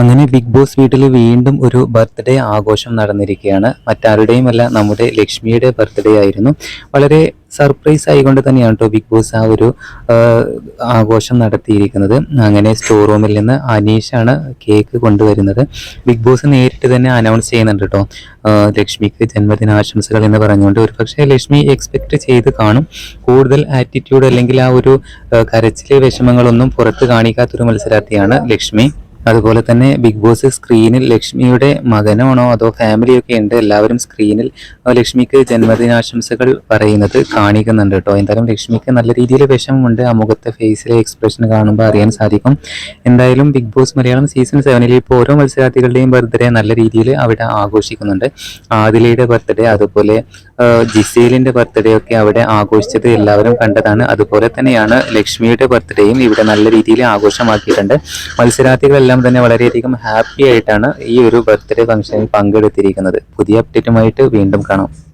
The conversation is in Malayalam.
അങ്ങനെ ബിഗ് ബോസ് വീട്ടിൽ വീണ്ടും ഒരു ബർത്ത്ഡേ ആഘോഷം നടന്നിരിക്കുകയാണ്. മറ്റാരുടെയുമല്ല നമ്മുടെ ലക്ഷ്മിയുടെ ബർത്ത്ഡേ ആയിരുന്നു. വളരെ സർപ്രൈസ് ആയിക്കൊണ്ട് തന്നെയാണ് കേട്ടോ ബിഗ് ബോസ് ആ ഒരു ആഘോഷം നടത്തിയിരിക്കുന്നത്. അങ്ങനെ സ്റ്റോർ റൂമിൽ നിന്ന് അനീഷാണ് കേക്ക് കൊണ്ടുവരുന്നത്. ബിഗ് ബോസ് നേരിട്ട് തന്നെ അനൗൺസ് ചെയ്യുന്നുണ്ട് കേട്ടോ. ലക്ഷ്മിക്ക് ജന്മദിനാശംസകൾ എന്ന് പറഞ്ഞുകൊണ്ട് ഒരു പക്ഷേ ലക്ഷ്മി എക്സ്പെക്ട് ചെയ്ത് കാണും. കൂടുതൽ ആറ്റിറ്റ്യൂഡ് അല്ലെങ്കിൽ ആ ഒരു കരച്ചിലെ വിഷമങ്ങളൊന്നും പുറത്ത് കാണിക്കാത്തൊരു മത്സരാർത്ഥിയാണ് ലക്ഷ്മി. അതുപോലെ തന്നെ ബിഗ് ബോസ് സ്ക്രീനിൽ ലക്ഷ്മിയുടെ മകനാണോ അതോ ഫാമിലിയൊക്കെ ഉണ്ട് എല്ലാവരും സ്ക്രീനിൽ ലക്ഷ്മിക്ക് ജന്മദിനാശംസകൾ പറയുന്നത് കാണിക്കുന്നുണ്ട് കേട്ടോ. എന്തായാലും ലക്ഷ്മിക്ക് നല്ല രീതിയിൽ വിഷമമുണ്ട്. ആ മുഖത്തെ ഫേസിലെ എക്സ്പ്രഷൻ കാണുമ്പോൾ അറിയാൻ സാധിക്കും. എന്തായാലും ബിഗ് ബോസ് മലയാളം സീസൺ സെവനിൽ ഇപ്പോൾ ഓരോ മത്സരാർത്ഥികളുടെയും ബർത്ത്ഡേ നല്ല രീതിയിൽ അവിടെ ആഘോഷിക്കുന്നുണ്ട്. ആദിലയുടെ ബർത്ത്ഡേ അതുപോലെ ജിസേലിന്റെ ബർത്ത്ഡേ ഒക്കെ അവിടെ ആഘോഷിച്ചത് എല്ലാവരും കണ്ടതാണ്. അതുപോലെ തന്നെയാണ് ലക്ഷ്മിയുടെ ബർത്ത്ഡേയും ഇവിടെ നല്ല രീതിയിൽ ആഘോഷമാക്കിയിട്ടുണ്ട്. മത്സരാർത്ഥികളെല്ലാം തന്നെ വളരെയധികം ഹാപ്പി ആയിട്ടാണ് ഈ ഒരു ബർത്ത്ഡേ ഫംഗ്ഷനിൽ പങ്കെടുത്തിരിക്കുന്നത്. പുതിയ അപ്ഡേറ്റുമായിട്ട് വീണ്ടും കാണാം.